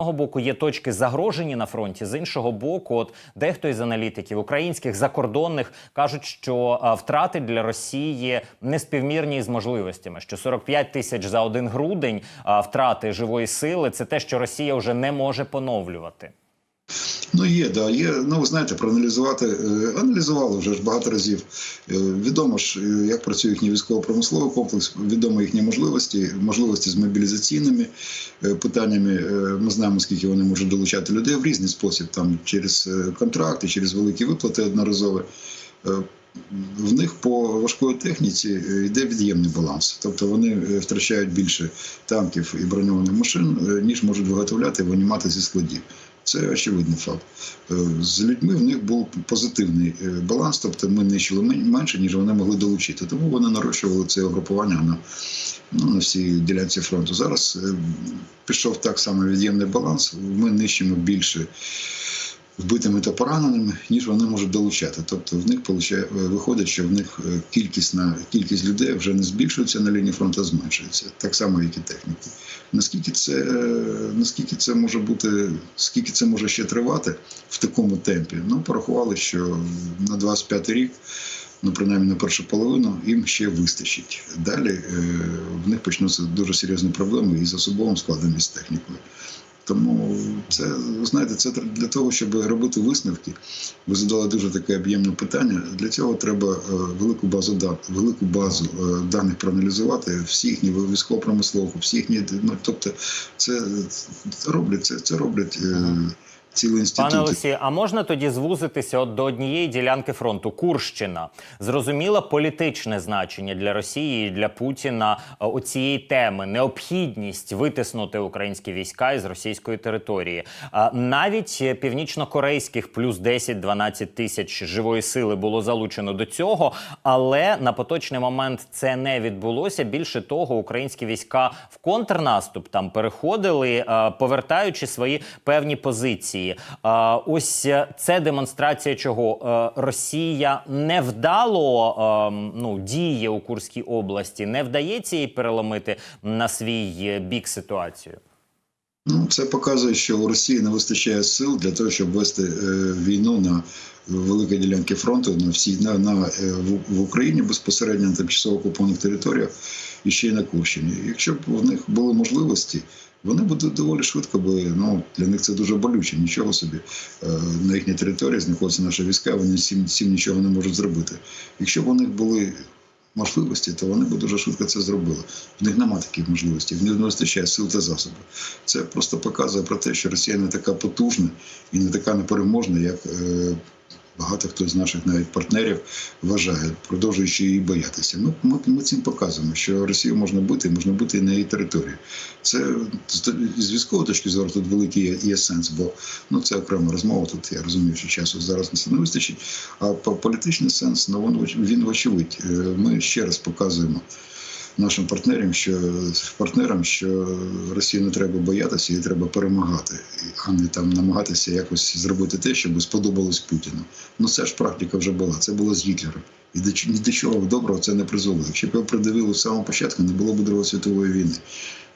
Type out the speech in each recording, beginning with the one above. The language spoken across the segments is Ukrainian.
одного боку є точки загрожені на фронті, з іншого боку, от дехто із аналітиків українських закордонних кажуть, що втрати для Росії неспівмірні з можливостями. Що 45 тисяч за один грудень втрати живої сили це те, що Росія вже не може поновлювати. Ну, є, да, є. Ну, ви знаєте, проаналізувати, е, аналізували вже ж багато разів. Е, Відомо ж, е, як працює їхній військово-промисловий комплекс, відомо їхні можливості, можливості з мобілізаційними питаннями. Ми знаємо, скільки вони можуть долучати людей в різний спосіб, там через контракти, через великі виплати одноразові. В них по важкої техніці йде від'ємний баланс, тобто вони втрачають більше танків і броньованих машин, ніж можуть виготовляти і винімати зі складів. Це очевидний факт. Е, З людьми в них був позитивний е, баланс, тобто ми нищили менше, ніж вони могли долучити. Тому вони нарощували це угрупування на, ну, на всій ділянці фронту. Зараз е, пішов так само від'ємний баланс. Ми нищимо більше вбитими та пораненими, ніж вони можуть долучати. Тобто в них виходить, що в них е, кількісна кількість людей вже не збільшується на лінії фронту, а зменшується. Так само, як і техніки. Наскільки це е, наскільки це може бути, скільки це може ще тривати в такому темпі? Ну порахували, що на 25 рік. Ну, принаймні на першу половину їм ще вистачить. Далі е, в них почнуться дуже серйозні проблеми із особовим складом і з технікою. Тому це ви знаєте, це для того, щоб робити висновки. Ви задали дуже таке об'ємне питання. Для цього треба е, велику базу дат, велику базу е, даних проаналізувати, всі їхні військово-промислових, всі ну тобто, це роблять це, це роблять е, цілі інститути. Пане Олексію, а можна тоді звузитися от до однієї ділянки фронту Курщина? Зрозуміло політичне значення для Росії і для Путіна е, оцієї теми, необхідність витиснути українські війська із російської території. Навіть е, північно-корейських плюс 10-12 тисяч живої сили було залучено до цього, але на поточний момент це не відбулося. Більше того, українські війська в контрнаступ там переходили, е, повертаючи свої певні позиції. Е, Ось е, це демонстрація чого? Е, Росія невдало вдало ну, діє у Курській області, не вдається їй переломити на свій бік ситуацію. Ну, це показує, що у Росії не вистачає сил для того, щоб вести війну на великій ділянці фронту на всі на, на е, в, Україні безпосередньо на тимчасово окупованих територіях і ще й на Курщині. Якщо б в них були можливості, вони б доволі швидко би ну для них це дуже болюче. Нічого собі е, на їхній території знаходяться наші війська. Вони всім, всім нічого не можуть зробити. Якщо б у них були можливості, то вони б дуже швидко це зробили. В них немає таких можливостей, в них не вистачає сил та засобів. Це просто показує про те, що Росія не така потужна і не така непереможна, як е, багато хто з наших навіть партнерів вважає, продовжуючи її боятися. Ми, ми, ми цим показуємо, що Росію можна бити, можна бути і на її території. Це з військової точки зору тут великий є, є сенс, бо ну це окрема розмова. Тут я розумію, що часу зараз не вистачить. А по політичний сенс ну, він, він вочевидь. Е, Ми ще раз показуємо нашим партнерам, що партнерам, що Росії не треба боятися, її треба перемагати, а не там намагатися якось зробити те, щоб сподобалось Путіну. Ну це ж практика вже була. Це було з Гітлером. І ні до чого доброго це не призвело. Якщо б його придавили з самого початку, не було б Другої світової війни.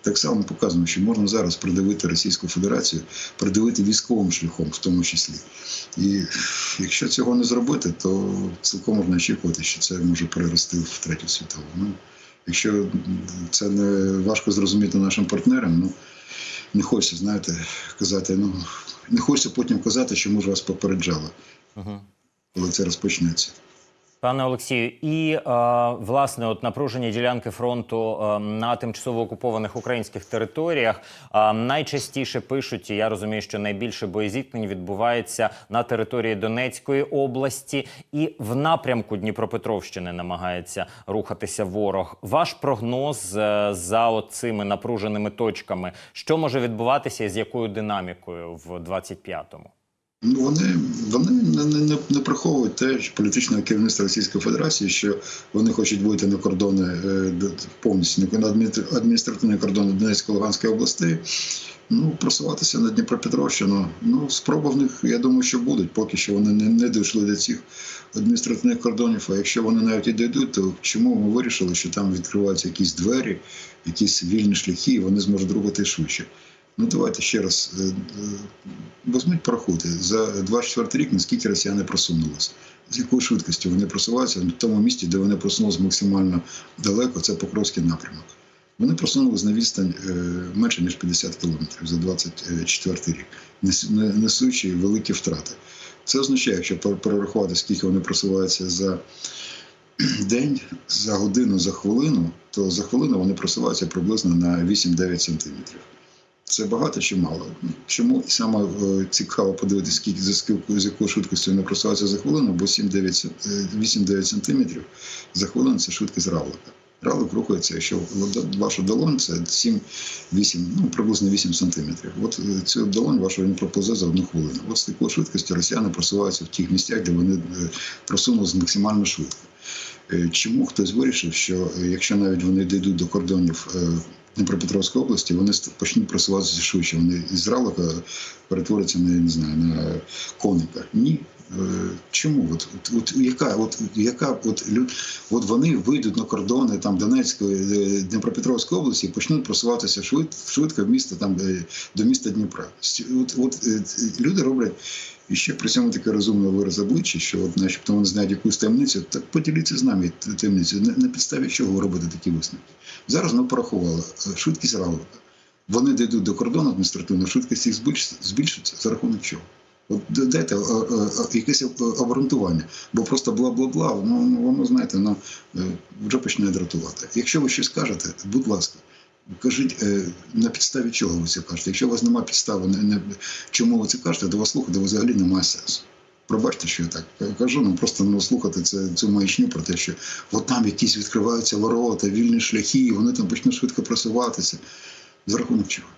Так само показано, що можна зараз придавити Російську Федерацію, придавити військовим шляхом, в тому числі. І якщо цього не зробити, то цілком можна очікувати, що це може перерости в третю світову. Ну, якщо це не важко зрозуміти нашим партнерам, ну не хочеться, знаєте, казати, ну не хочеться потім казати, що ми ж вас попереджали, коли це розпочнеться. Пане Олексію, і е, власне, от напруження ділянки фронту е, на тимчасово окупованих українських територіях е, найчастіше пишуть, і я розумію, що найбільше боєзіткнень відбувається на території Донецької області і в напрямку Дніпропетровщини намагається рухатися ворог. Ваш прогноз за цими напруженими точками, що може відбуватися і з якою динамікою в 25-му? Ну, вони вони не, не, не, приховують те що політичного керівництва Російської Федерації, що вони хочуть вийти на кордони е, повністю на адміністр- адміністративні кордони Донецької Луганської областей. Ну, просуватися на Дніпропетровщину. Ну, спроби в них, я думаю, що будуть, поки що вони не, не дійшли до цих адміністративних кордонів. А якщо вони навіть і дійдуть, то чому ми вирішили, що там відкриваються якісь двері, якісь вільні шляхи, і вони зможуть рухати швидше? Ну давайте ще раз е, е, візьміть порахуйте. За 24 рік наскільки росіяни просунулися. З якою швидкістю вони просуваються в тому місці, де вони просунулися максимально далеко, це Покровський напрямок. Вони просунулися на відстань е, менше ніж 50 кілометрів за 24 рік, несучи великі втрати. Це означає, якщо перерахувати, скільки вони просуваються за день, за годину, за хвилину, то за хвилину вони просуваються приблизно на 8-9 сантиметрів. Це багато чи мало? Чому і саме е, цікаво подивитися, скільки за скільки з якою швидкістю вони просуваються за хвилину, бо 7-9 е, 8-9 сантиметрів за хвилину це швидкість равлика. Равлик рухається, якщо ваша долонь це 7-8, ну приблизно 8 сантиметрів. От е, цю долонь вашу він проповзе за одну хвилину. От з такою швидкістю росіяни просуваються в тих місцях, де вони просунулися максимально швидко. Чому хтось вирішив, що якщо навіть вони дійдуть до кордонів Дніпропетровської області, вони почнуть просуватися швидше. Вони із равлика перетворяться на, не знаю, на коника. Ні. Е, Чому? От, от, от яка, от, яка от, от вони вийдуть на кордони там Донецької, е, Дніпропетровської області і почнуть просуватися швид, швидко в місто там до міста Дніпра. От, от е, люди роблять і ще при цьому таке розумне вираз обличчя, що от, начебто вони знають якусь таємницю, так поділіться з нами таємницю. На, на підставі чого ви робите такі висновки? Зараз ми порахували швидкість равлика. Вони дійдуть до кордону адміністративно, швидкість їх збільшиться, збільшиться за рахунок чого? От дайте е, е, е, якесь обґрунтування, бо просто бла-бла-бла, ну, ну, воно, знаєте, ну, вже почне дратувати. Якщо ви щось кажете, будь ласка, кажіть, на підставі чого ви це кажете. Якщо у вас немає підстави, не, чому ви це кажете, то вас слухати взагалі немає сенсу. Пробачте, що я так кажу, ну просто ну, слухати це, цю маячню про те, що от там якісь відкриваються ворота, вільні шляхи, вони там почнуть швидко просуватися. За рахунок чого?